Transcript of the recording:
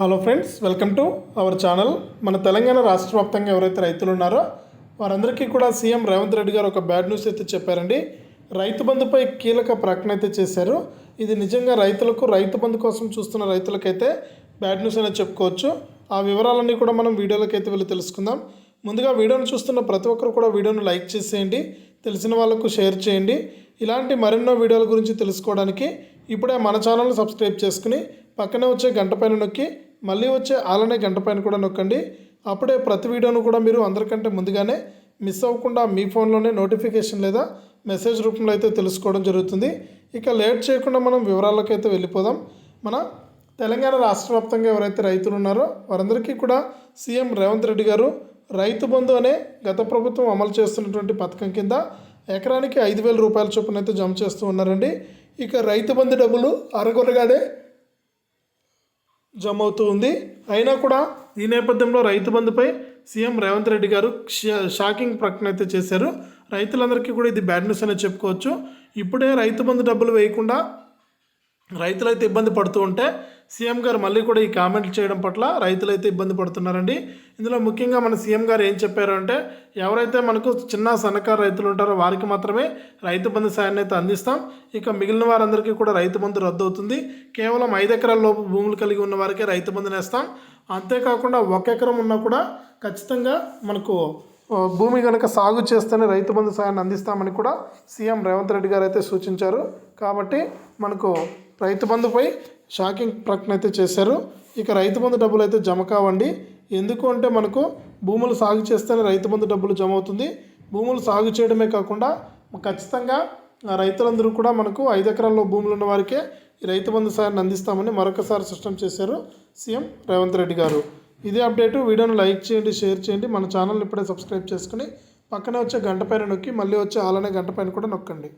Hello friends welcome to our channel మన తెలంగాణ రాష్ట్ర వ్యాప్తంగా ఎవరైతే రైతులు ఉన్నారో వారందరికీ కూడా సీఎం రేవంత్ రెడ్డి గారు ఒక బ్యాడ్ న్యూస్ అయితే చెప్పారండి. రైతు బంధుపై కీలక ప్రకటన అయితే చేశారు. ఇది నిజంగా రైతులకు రైతు బంధు కోసం చూస్తున్న రైతులకైతే బ్యాడ్ న్యూస్ అనేది చెప్పుకోవచ్చు. ఆ వివరాలన్నీ కూడా మనం వీడియోలోకి అయితే వెళ్ళి తెలుసుకుందాం. ముందుగా వీడియోను చూస్తున్న ప్రతి ఒక్కరు కూడా వీడియోను లైక్ చేసేయండి. తెలిసిన వాళ్ళకు షేర్ చేయండి. ఇలాంటి మరెన్నో వీడియోల గురించి తెలుసుకోవడానికి ఇప్పుడే మన ఛానల్ని సబ్స్క్రైబ్ చేసుకుని పక్కనే వచ్చే గంట పైన నొక్కి మళ్ళీ వచ్చే ఆలనే గంట పైన కూడా నొక్కండి. అప్పుడే ప్రతి వీడియోను కూడా మీరు అందరికంటే ముందుగానే మిస్ అవ్వకుండా మీ ఫోన్లోనే నోటిఫికేషన్ లేదా మెసేజ్ రూపంలో అయితే తెలుసుకోవడం జరుగుతుంది. ఇక లేట్ చేయకుండా మనం వివరాల్లోకి అయితే వెళ్ళిపోదాం. మన తెలంగాణ రాష్ట్ర వ్యాప్తంగా ఎవరైతే రైతులు ఉన్నారో వారందరికీ కూడా సీఎం రేవంత్ రెడ్డి గారు రైతు బంధు అనే గత ప్రభుత్వం అమలు చేస్తున్నటువంటి పథకం కింద ఎకరానికి ఐదు వేల రూపాయల చొప్పున అయితే జమ చేస్తూ ఉన్నారండి. ఇక రైతు బంధు డబ్బులు అరగొరగానే జమ అవుతూ ఉంది అయినా కూడా ఈ నేపథ్యంలో రైతు బంధుపై సీఎం రేవంత్ రెడ్డి గారు షా- షాకింగ్ ప్రకటన అయితే చేశారు. రైతులందరికీ కూడా ఇది బ్యాడ్ న్యూస్ అనేది చెప్పుకోవచ్చు. ఇప్పుడే రైతు బంధు డబ్బులు వేయకుండా రైతులైతే ఇబ్బంది పడుతూ ఉంటే సీఎం గారు మళ్ళీ కూడా ఈ కామెంట్లు చేయడం పట్ల రైతులైతే ఇబ్బంది పడుతున్నారండి. ఇందులో ముఖ్యంగా మన సీఎం గారు ఏం చెప్పారు అంటే ఎవరైతే మనకు చిన్న సన్నకారు రైతులు ఉంటారో వారికి మాత్రమే రైతు బంధు సాయాన్ని అయితే అందిస్తాం. ఇక మిగిలిన వారందరికీ కూడా రైతు బంధు రద్దు అవుతుంది కేవలం ఐదు ఎకరాల లోపు భూములు కలిగి ఉన్న వారికే రైతు బంధుని వేస్తాం. అంతేకాకుండా ఒక ఎకరం ఉన్నా కూడా ఖచ్చితంగా మనకు భూమి కనుక సాగు చేస్తేనే రైతు బంధు సాయాన్ని అందిస్తామని కూడా సీఎం రేవంత్ రెడ్డి గారు అయితే సూచించారు. కాబట్టి మనకు రైతు బంధుపై షాకింగ్ ప్రకటన అయితే చేశారు. ఇక రైతు బంధు డబ్బులు అయితే జమ కావండి. ఎందుకు అంటే మనకు భూములు సాగు చేస్తేనే రైతు బంధు డబ్బులు జమ అవుతుంది. భూములు సాగు చేయడమే కాకుండా ఖచ్చితంగా ఆ రైతులందరూ కూడా మనకు ఐదు ఎకరాల్లో భూములు ఉన్న వారికే ఈ రైతు బంధు సాయాన్ని అందిస్తామని మరొకసారి స్పష్టం చేశారు సీఎం రేవంత్ రెడ్డి గారు. ఇదే అప్డేటు. వీడియోను లైక్ చేయండి షేర్ చేయండి. మన ఛానల్ని ఇప్పుడే సబ్స్క్రైబ్ చేసుకుని పక్కనే వచ్చే గంట పైన నొక్కి మళ్ళీ వచ్చే ఆలనే గంట పైన కూడా నొక్కండి.